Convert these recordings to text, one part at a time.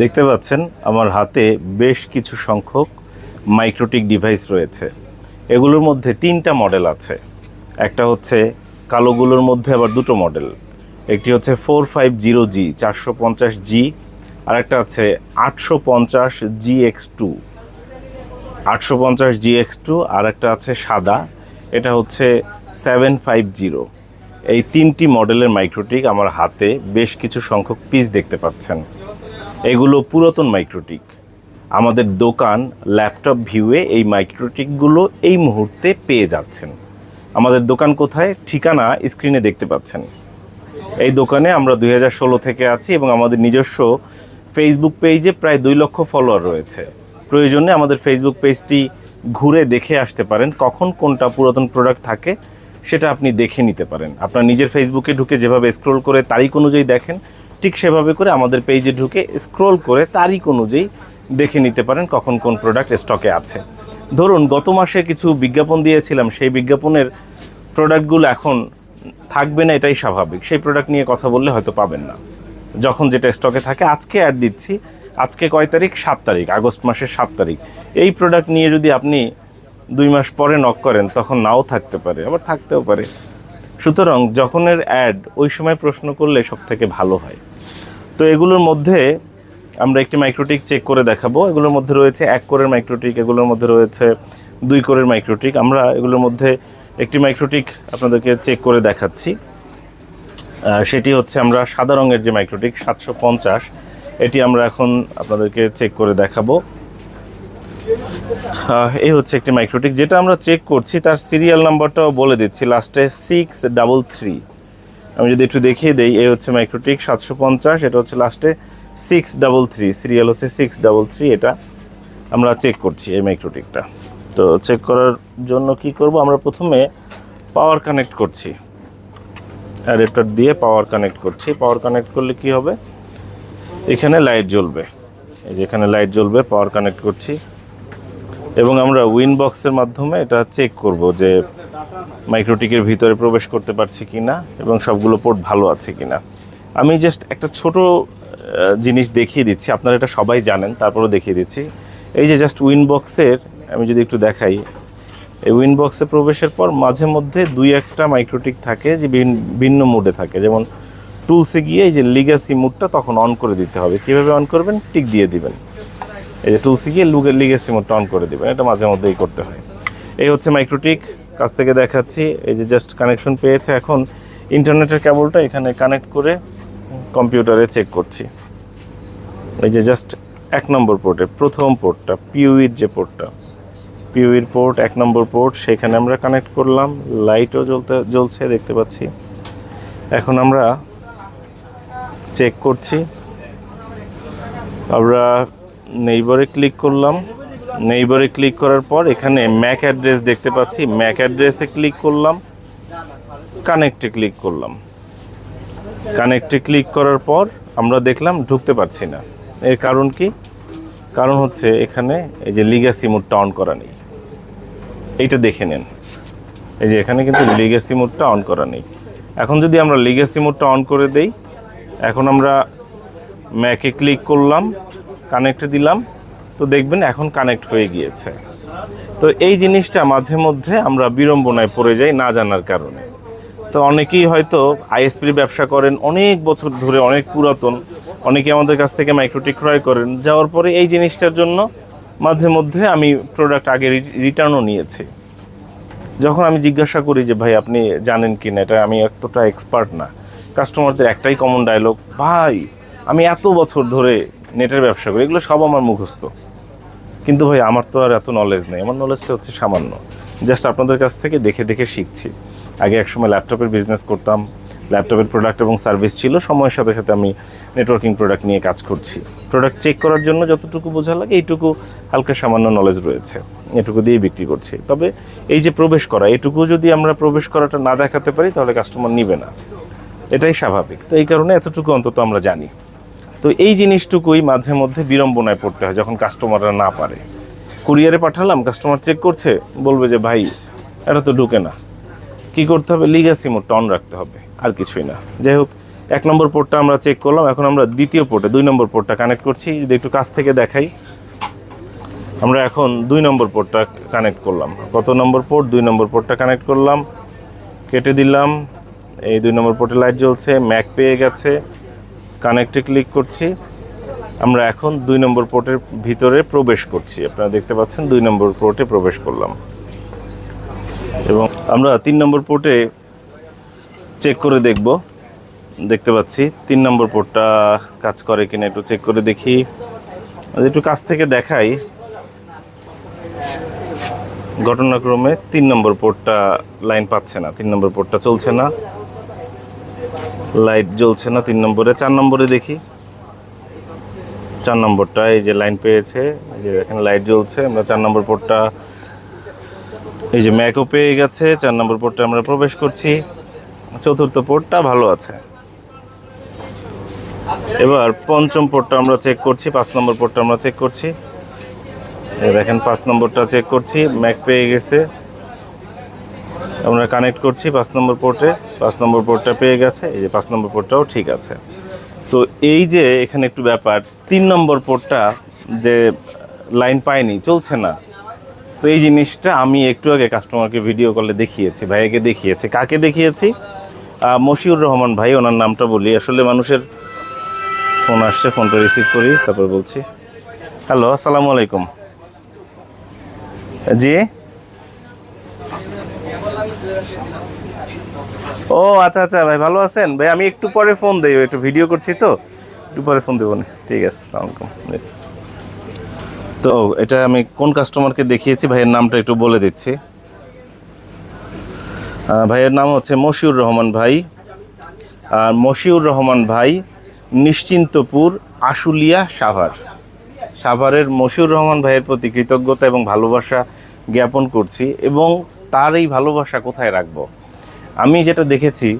দেখতে পাচ্ছেন আমার হাতে বেশ কিছু সংখ্যক মাইক্রোটিক ডিভাইস রয়েছে। এগুলোর মধ্যে তিনটা মডেল আছে। একটা হচ্ছে কালোগুলোর মধ্যে আবার দুটো মডেল। একটি হচ্ছে ফোর ফাইভ জিরো জি চারশো পঞ্চাশ জি আর একটা আছে আটশো পঞ্চাশ জি এক্স টু আটশো পঞ্চাশ জি এক্স টু আর একটা আছে সাদা। এটা হচ্ছে সেভেন ফাইভ জিরো এই তিনটি মডেলের মাইক্রোটিক আমার হাতে বেশ কিছু সংখ্যক পিস দেখতে পাচ্ছেন। এগুলো পুরাতন মাইক্রোটিক আমাদের দোকান ল্যাপটপ ভিউয়ে এই মাইক্রোটিকগুলো এই মুহূর্তে পেয়ে যাচ্ছেন। আমাদের দোকান কোথায়? ঠিকানা স্ক্রিনে দেখতে পাচ্ছেন। এই দোকানে আমরা দুই হাজার ষোলো থেকে আছি এবং আমাদের নিজস্ব ফেসবুক পেজে প্রায় দুই লক্ষ ফলোয়ার রয়েছে। প্রয়োজনে আমাদের ফেসবুক পেজটি ঘুরে দেখে আসতে পারেন, কখন কোনটা পুরাতন প্রোডাক্ট থাকে সেটা আপনি দেখে নিতে পারেন। আপনার নিজের ফেসবুকে ঢুকে যেভাবে স্ক্রোল করে তারিখ অনুযায়ী দেখেন ঠিক সেভাবে করে আমাদের পেজে ঢুকে স্ক্রোল করে তারিখ অনুযায়ী দেখে নিতে পারেন কখন কোন প্রোডাক্ট স্টকে আছে। ধরুন, গত মাসে কিছু বিজ্ঞাপন দিয়েছিলাম, সেই বিজ্ঞাপনের প্রোডাক্টগুলো এখন থাকবে না, এটাই স্বাভাবিক। সেই প্রোডাক্ট নিয়ে কথা বললে হয়তো পাবেন না। যখন যেটা স্টকে থাকে, আজকে অ্যাড দিচ্ছি, আজকে কয় তারিখ? সাত তারিখ, আগস্ট মাসের সাত তারিখ। এই প্রোডাক্ট নিয়ে যদি আপনি দুই মাস পরে নক করেন, তখন নাও থাকতে পারে, আবার থাকতেও পারে। সুতরাং যখনের অ্যাড ওই সময় প্রশ্ন করলে সব থেকে ভালো হয়। তো এগুলোর মধ্যে আমরা একটি মাইক্রোটিক চেক করে দেখাবো। এগুলোর মধ্যে রয়েছে এক কোরের মাইক্রোটিক এগুলোর মধ্যে রয়েছে দুই কোরের মাইক্রোটিক আমরা এগুলোর মধ্যে একটি মাইক্রোটিক আপনাদেরকে চেক করে দেখাচ্ছি। সেটি হচ্ছে আমরা সাদা রঙের যে মাইক্রোটিক সাতশো পঞ্চাশ, এটি আমরা এখন আপনাদেরকে চেক করে দেখাবো। এই হচ্ছে একটি মাইক্রোটিক যেটা আমরা চেক করছি, তার সিরিয়াল নাম্বারটাও বলে দিচ্ছি। লাস্টে সিক্স ডাবল থ্রি আমি যদি একটু দেখিয়ে দেই এই হচ্ছে মাইক্রোটিক সাতশো পঞ্চাশ, এটা হচ্ছে লাস্টে সিক্স ডাবল থ্রি সিরিয়াল হচ্ছে সিক্স ডাবল থ্রি এটা আমরা চেক করছি এই মাইক্রোটিকটা তো চেক করার জন্য কি করব? আমরা প্রথমে পাওয়ার কানেক্ট করছি। অ্যাডাপ্টার দিয়ে পাওয়ার কানেক্ট করছি। পাওয়ার কানেক্ট করলে কি হবে? এখানে লাইট জ্বলবে। এই যে এখানে লাইট জ্বলবে পাওয়ার কানেক্ট করছি। এবং আমরা উইন বক্সের মাধ্যমে এটা চেক করব যে মাইক্রোটিকের ভিতরে প্রবেশ করতে পারছি কি না এবং সবগুলো পোর্ট ভালো আছে কি না আমি জাস্ট একটা ছোট জিনিস দেখিয়ে দিচ্ছি। আপনারা এটা সবাই জানেন, তারপরেও দেখিয়ে দিচ্ছি। এই যে জাস্ট উইন বক্সের আমি যদি একটু দেখাই। এই উইন বক্সে প্রবেশের পর মাঝে মধ্যে দুই একটা মাইক্রোটিক থাকে যে ভিন- ভিন্ন মুডে থাকে। যেমন টুলসে গিয়ে এই যে লিগাসি মুডটা তখন অন করে দিতে হবে। কীভাবে অন করবেন? টিক দিয়ে দিবেন। এই যে টুলসে গিয়ে লুগের লিগাসি মোডটা অন করে দিবেন। এটা মাঝে মধ্যেই করতে হয়। এই হচ্ছে মাইক্রোটিক। কাছ থেকে দেখাচ্ছি। এই যে জাস্ট কানেকশন পেয়েছে এখন। ইন্টারনেটের কেবলটা এখানে কানেক্ট করে কম্পিউটারে চেক করছি। এই যে জাস্ট এক নম্বর পোর্টে প্রথম পোর্টটা পিউইর যে পোর্টটা পিউইর পোর্ট এক নম্বর পোর্ট সেখানে আমরা কানেক্ট করলাম। লাইটও জ্বলতে, জ্বলছে, দেখতে পাচ্ছি। এখন আমরা চেক করছি। আমরা নেইবারে ক্লিক করলাম। নেইবারে ক্লিক করার পর এখানে ম্যাক অ্যাড্রেস দেখতে পাচ্ছি। ম্যাক অ্যাড্রেসে ক্লিক করলাম। কানেক্টে ক্লিক করলাম। কানেক্টে ক্লিক করার পর আমরা দেখলাম ঢুকতে পারছি না। এর কারণ কি? কারণ হচ্ছে এখানে এই যে লিগাসি মোডটা অন করা নেই। এইটা দেখে নেন। এই যে এখানে কিন্তু লিগাসি মোডটা অন করা নেই। এখন যদি আমরা লিগাসি মোডটা অন করে দেই, এখন আমরা ম্যাকে ক্লিক করলাম কানেক্টে দিলাম। তো দেখবেন এখন কানেক্ট হয়ে গিয়েছে। তো এই জিনিসটা মাঝে মধ্যে আমরা বিড়ম্বনায় পড়ে যাই না জানার কারণে। তো অনেকেই হয়তো আইএসপির ব্যবসা করেন, অনেক বছর ধরে অনেক পুরাতন, অনেকে আমাদের কাছ থেকে মাইক্রোটিক ক্রয় করেন। যাওয়ার পরে এই জিনিসটার জন্য মাঝে মধ্যে আমি প্রোডাক্ট আগে রিটার্নও নিয়েছি। যখন আমি জিজ্ঞাসা করি যে, ভাই, আপনি জানেন কি না এটা আমি এতটা এক্সপার্ট না। কাস্টমারদের একটাই কমন ডায়লগ ভাই, আমি এত বছর ধরে নেটের ব্যবসা করি। এগুলো সব আমার মুখস্থ। কিন্তু ভাই, আমার তো আর এত নলেজ নেই। আমার নলেজটা হচ্ছে সামান্য। জাস্ট আপনাদের কাছ থেকে দেখে দেখে শিখছি। আগে একসময় ল্যাপটপের বিজনেস করতাম। ল্যাপটপের প্রোডাক্ট এবং সার্ভিস ছিল। সময়ের সাথে সাথে আমি নেটওয়ার্কিং প্রোডাক্ট নিয়ে কাজ করছি। প্রোডাক্ট চেক করার জন্য যতটুকু বোঝা লাগে, এইটুকু হালকা সামান্য নলেজ রয়েছে। এটুকু দিয়ে বিক্রি করছি। তবে এই যে প্রবেশ করা, এটুকু যদি আমরা প্রবেশ করাটা না দেখাতে পারি, তাহলে কাস্টমার নিবে না। এটাই স্বাভাবিক। তো এই কারণে এতটুকু অন্তত আমরা জানি। তো এই জিনিসটুকুই মাঝে মধ্যে বিড়ম্বনায় পড়তে হয় যখন কাস্টমাররা না পারে। কুরিয়ারে পাঠালাম কাস্টমার চেক করছে, বলবে যে, ভাই, এটা তো ঢুকে না। কি করতে হবে? লিগাসি মোডটা অন রাখতে হবে, আর কিছুই না। যাই হোক, এক নম্বর পোর্টটা আমরা চেক করলাম, এখন আমরা দ্বিতীয় পোর্টে দুই নম্বর পোর্টটা কানেক্ট করছি। যদি একটু কাছ থেকে দেখাই, আমরা এখন দুই নম্বর পোর্টটা কানেক্ট করলাম। কত নম্বর পোর্ট দুই নম্বর পোর্টটা কানেক্ট করলাম, কেটে দিলাম। এই দুই নম্বর পোর্টে লাইট জ্বলছে ম্যাক পেয়ে গেছে। কানেক্টে ক্লিক করছি। আমরা এখন দুই নম্বর পোর্টের ভিতরে প্রবেশ করছি। আপনারা দেখতে পাচ্ছেন দুই নম্বর পোর্টে প্রবেশ করলাম। এবং আমরা তিন নম্বর পোর্টে চেক করে দেখব। দেখতে পাচ্ছি তিন নম্বর পোর্টটা কাজ করে কিনা একটু চেক করে দেখি। একটু কাছ থেকে দেখাই। ঘটনাক্রমে তিন নম্বর পোর্টটা লাইন পাচ্ছে না, তিন নম্বর পোর্টটা চলছে না। লাইট জ্বলছে না তিন নম্বরে, চার নম্বরে দেখি। চার নম্বরটা এই যে লাইন পেয়েছে, এই যে দেখেন লাইট জ্বলছে, আমরা চার নম্বর পোর্টটা এই যে ম্যাকও পেয়ে গেছে, চার নম্বর পোর্টটা আমরা প্রবেশ করছি। চতুর্থ পোর্টটা ভালো আছে। এবার পঞ্চম পোর্টটা আমরা চেক করছি, পাঁচ নম্বর পোর্টটা আমরা চেক করছি। দেখেন, পাঁচ নম্বরটা চেক করছি, ম্যাক পেয়ে গেছে। আমরা কানেক্ট করছি পাঁচ নম্বর পোর্টে পাঁচ নম্বর পোর্টটা পেয়ে গেছে, এই যে পাঁচ নম্বর পোর্টটাও ঠিক আছে। তো এই যে এখানে একটু ব্যাপার, তিন নম্বর পোর্টটা যে লাইন পায়নি চলছে না। তো এই জিনিসটা আমি একটু আগে কাস্টমারকে ভিডিও কলে দেখিয়েছি, ভাইয়াকে দেখিয়েছি। কাকে দেখিয়েছি? মশিউর রহমান ভাই, ওনার নামটা বলি। আসলে মানুষের ফোন আসছে ফোনটা রিসিভ করি, তারপর বলছি। হ্যালো আসসালামু আলাইকুম। জি? ও আচ্ছা আচ্ছা ভাই, ভালো আছেন? ভাই, আমি একটু পরে ফোন দেই, একটু ভিডিও করছি তো। একটু পরে ফোন দেবো না। ঠিক আছে আলাইকুম তো, এটা আমি কোন কাস্টমারকে দেখিয়েছি? ভাইয়ের নামটা একটু বলে দিচ্ছি। ভাইয়ের নাম হচ্ছে মশিউর রহমান ভাই। আর মশিউর রহমান ভাই নিশ্চিন্তপুর, আশুলিয়া, সাভার। সাভারের মশিউর রহমান ভাইয়ের প্রতি কৃতজ্ঞতা এবং ভালোবাসা জ্ঞাপন করছি এবং তার এই ভালোবাসা কোথায় রাখব? আমি যেটা দেখেছি,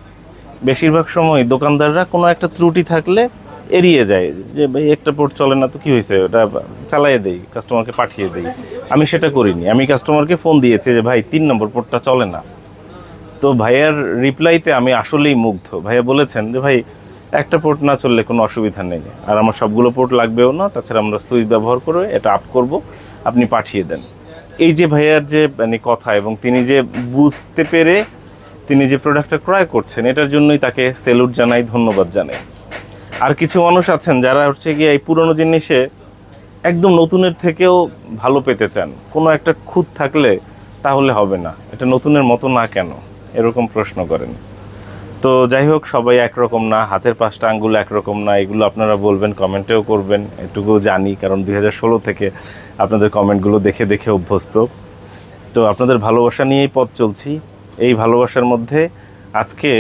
বেশিরভাগ সময় দোকানদাররা কোনো একটা ত্রুটি থাকলে এড়িয়ে যায়, যে ভাই একটা পোর্ট চলে না তো কী হয়েছে? ওটা চালাইয়ে দেই কাস্টমারকে পাঠিয়ে দেই। আমি সেটা করিনি। আমি কাস্টমারকে ফোন দিয়েছি যে, ভাই, তিন নম্বর পোর্টটা চলে না। তো ভাইয়ার রিপ্লাইতে আমি আসলেই মুগ্ধ। ভাইয়া বলেছেন যে, ভাই, একটা পোর্ট না চললে কোনো অসুবিধা নেই। আর আমার সবগুলো পোর্ট লাগবেও না। তাছাড়া আমরা সুইচ ব্যবহার করে এটা আপ করব। আপনি পাঠিয়ে দেন। এই যে ভাইয়ার যে মানে কথা এবং তিনি যে বুঝতে পেরে তিনি যে প্রোডাক্টটা ক্রয় করছেন, এটার জন্যই তাকে সেলুট জানাই, ধন্যবাদ জানাই। আর কিছু মানুষ আছেন যারা হচ্ছে গিয়ে এই পুরনো জিনিসে একদম নতুনের থেকেও ভালো পেতে চান। কোনো একটা খুঁত থাকলে তাহলে হবে না। এটা নতুনের মতো না কেন? এরকম প্রশ্ন করেন। তো যাই হোক, সবাই একরকম না, হাতের পাঁচটা আঙ্গুল একরকম না, এগুলো আপনারা বলবেন, কমেন্টেও করবেন। এটুকু জানি, কারণ দুই হাজার ষোলো থেকে আপনাদের কমেন্টগুলো দেখে দেখে অভ্যস্ত। তো আপনাদের ভালোবাসা নিয়েই পথ চলছি। এই ভালোবাসার মধ্যে আজকে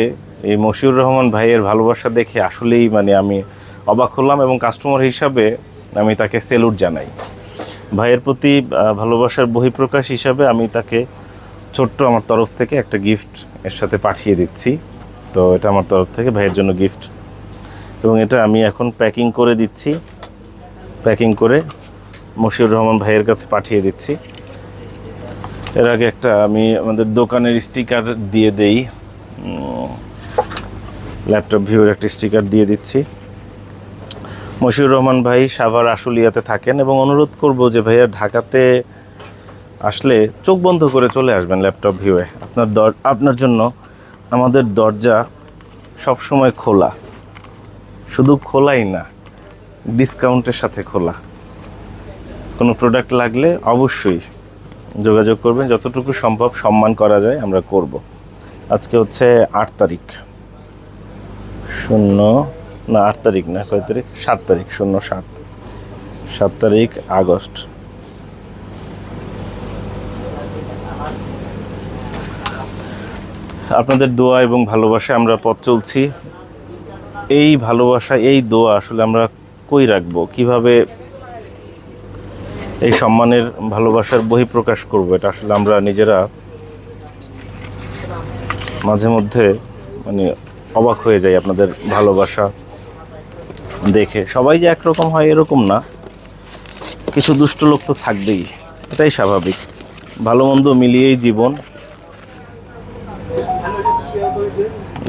এই মশিউর রহমান ভাইয়ের ভালোবাসা দেখে আসলেই মানে আমি অবাক হলাম এবং কাস্টমার হিসাবে আমি তাকে সেলুট জানাই। ভাইয়ের প্রতি ভালোবাসার বহিঃপ্রকাশ হিসাবে আমি তাকে ছোট্ট আমার তরফ থেকে একটা গিফট এর সাথে পাঠিয়ে দিচ্ছি। তো এটা আমার তরফ থেকে ভাইয়ের জন্য গিফট এবং এটা আমি এখন প্যাকিং করে দিচ্ছি। প্যাকিং করে মশিউর রহমান ভাইয়ের কাছে পাঠিয়ে দিচ্ছি। এর আগে একটা আমি আমাদের দোকানের স্টিকার দিয়ে দেই। ল্যাপটপ ভিউর একটা স্টিকার দিয়ে দিচ্ছি। মশিউর রহমান ভাই সাভার আশুলিয়াতে থাকেন এবং অনুরোধ করব যে ভাইয়া ঢাকাতে আসলে চোখ বন্ধ করে চলে আসবেন ল্যাপটপ ভিউয়ে আপনার দর, আপনার জন্য আমাদের দরজা সব সময় খোলা। শুধু খোলাই না ডিসকাউন্টের সাথে খোলা। কোনো প্রোডাক্ট লাগলে অবশ্যই যোগাযোগ করবেন, যতটুকু সম্ভব সম্মান করা যায় আমরা করব। আজকে হচ্ছে আট তারিখ। শূন্য, না, আট তারিখ না, কয় তারিখ? সাত তারিখ, শূন্য, সাত। সাত তারিখ, আগস্ট। আপনাদের দোয়া এবং ভালোবাসা আমরা পথ চলছি। এই ভালোবাসা, এই দোয়া আসলে আমরা কই রাখব? কীভাবে এই সম্মানের ভালোবাসার বহিঃপ্রকাশ করব। এটা আসলে আমরা নিজেরা মাঝে মধ্যে মানে অবাক হয়ে যাই আপনাদের ভালোবাসা দেখে। সবাই যে একরকম হয় এরকম না। কিছু দুষ্ট লোক তো থাকবেই, এটাই স্বাভাবিক। ভালো মন্দ মিলিয়েই জীবন।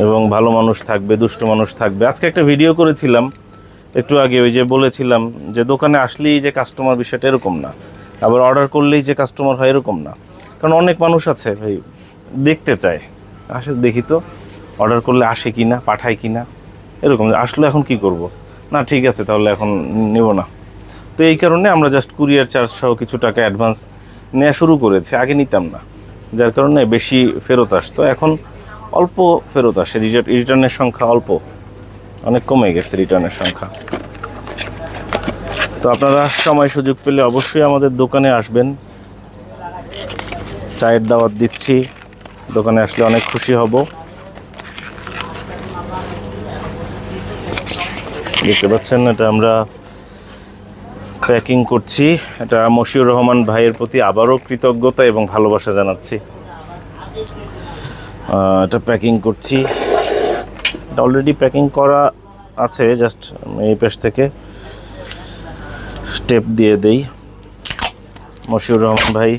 এবং ভালো মানুষ থাকবে, দুষ্ট মানুষ থাকবে। আজকে একটা ভিডিও করেছিলাম একটু আগে ওই যে বলেছিলাম যে দোকানে আসলেই যে কাস্টমার বিষয়টা এরকম না। আবার অর্ডার করলেই যে কাস্টমার হয় এরকম না। কারণ অনেক মানুষ আছে ভাই, দেখতে চায়। আসে, দেখি তো অর্ডার করলে আসে কি না পাঠায় কি না এরকম। আসলে এখন কি করব? না, ঠিক আছে, তাহলে এখন নেব না। তো এই কারণে আমরা জাস্ট কুরিয়ার চার্জ সহ কিছু টাকা অ্যাডভান্স নেওয়া শুরু করেছি। আগে নিতাম না। যার কারণে বেশি ফেরত আসতো। এখন অল্প ফেরত আসে। রিটার্নের সংখ্যা অল্প। অনেক কমে গেছে রিটার্নের সংখ্যা। তো আপনারা সময় সুযোগ পেলে অবশ্যই আমাদের দোকানে আসবেন। চায়ের দাওয়াত দিচ্ছি। দোকানে আসলে অনেক খুশি হব। দেখতে পাচ্ছেন এটা আমরা প্যাকিং করছি। এটা মশিউর রহমান ভাইয়ের প্রতি আবারও কৃতজ্ঞতা এবং ভালোবাসা জানাচ্ছি। এটা প্যাকিং করছি। এটা অলরেডি প্যাকিং করা আছে জাস্ট এই পেশ থেকে স্টেপ দিয়ে দেই। মশিউর রহমান ভাই।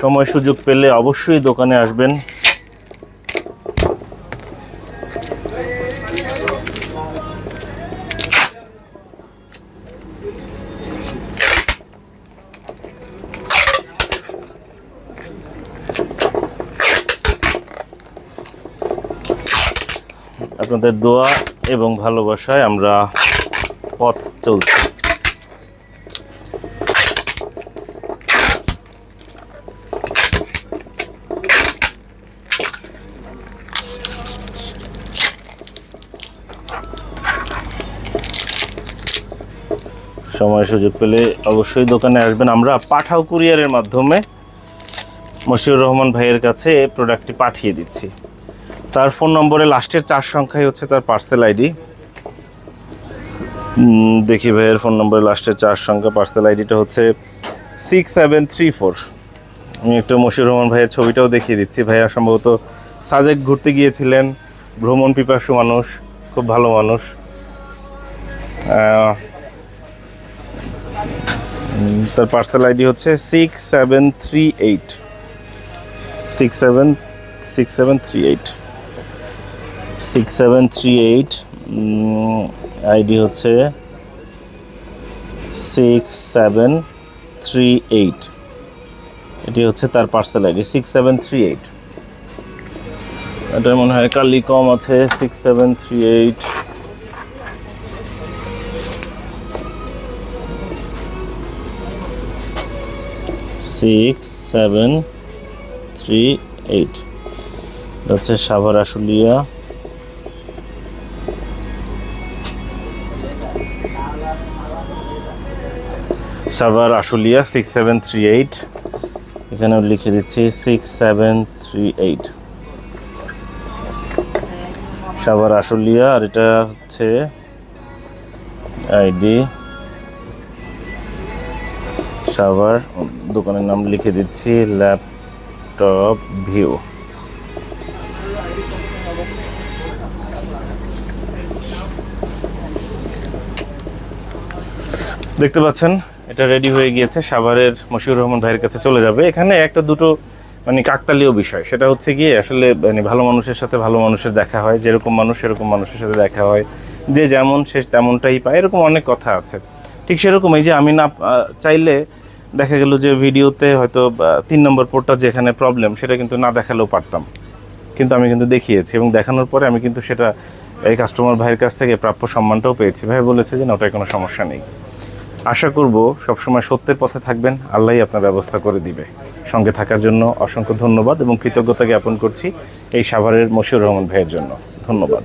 সময় সুযোগ পেলে অবশ্যই দোকানে আসবেন। আপনাদের দোয়া এবং ভালোবাসায় আমরা পথ চলছি। সময় সুযোগ পেলে অবশ্যই দোকানে আসবেন। আমরা পাঠাও কুরিয়ারের মাধ্যমে মশিউর রহমান ভাইয়ের কাছে প্রোডাক্টটি পাঠিয়ে দিচ্ছি। তার ফোন নম্বরে লাস্টের চার সংখ্যাই হচ্ছে তার পার্সেল আইডি দেখি ভাইয়ের ফোন নম্বরে লাস্টের চার সংখ্যা পার্সেল আইডিটা হচ্ছে সিক্স সেভেন থ্রি ফোর আমি একটু মশিউর রহমান ভাইয়ের ছবিটাও দেখিয়ে দিচ্ছি। ভাইয়া সম্ভবত সাজেক ঘুরতে গিয়েছিলেন, ভ্রমণ পিপাসু মানুষ, খুব ভালো মানুষ। তার পার্সেল আইডি হচ্ছে six seven three eight six seven six seven three eight six seven three eight ID হচ্ছে সিক্স সেভেন থ্রি এইট এটি হচ্ছে তার parcel ID six seven three eight এটা মনে হয় কালি কম আছে six seven three eight six seven three eight হচ্ছে Savar Ashulia. Savar Ashulia six seven three eight এখানেও লিখে দিচ্ছি six seven three eight Savar Ashulia আর এটা হচ্ছে আইডি সাভার দোকানের নাম লিখে দিচ্ছি ল্যাপটপ ভিউ দেখতে পাচ্ছেন? এটা রেডি হয়ে গিয়েছে, সাভারের মশিউর রহমান ভাইয়ের কাছে চলে যাবে। এখানে একটা দুটো মানে কাকতালীয় বিষয়। সেটা হচ্ছে গিয়ে আসলে মানে ভালো মানুষের সাথে ভালো মানুষের দেখা হয়, যেরকম মানুষ সেরকম মানুষের সাথে দেখা হয়। যে যেমন সে তেমনটাই পায়, এরকম অনেক কথা আছে। ঠিক সেরকম এই যে আমি না চাইলে দেখা গেল যে ভিডিওতে হয়তো তিন নম্বর পোর্টটা যেখানে প্রবলেম সেটা কিন্তু না দেখালেও পারতাম। কিন্তু আমি কিন্তু দেখিয়েছি এবং দেখানোর পরে আমি কিন্তু সেটা এই কাস্টমার ভাইয়ের কাছ থেকে প্রাপ্য সম্মানটাও পেয়েছি। ভাই বলেছে যে না, ওটায় কোনো সমস্যা নেই। আশা করব সবসময় সত্যের পথে থাকবেন আল্লাহই আপনার ব্যবস্থা করে দিবে। সঙ্গে থাকার জন্য অসংখ্য ধন্যবাদ এবং কৃতজ্ঞতা জ্ঞাপন করছি এই সাভারের মশিউর রহমান ভাইয়ের জন্য। ধন্যবাদ।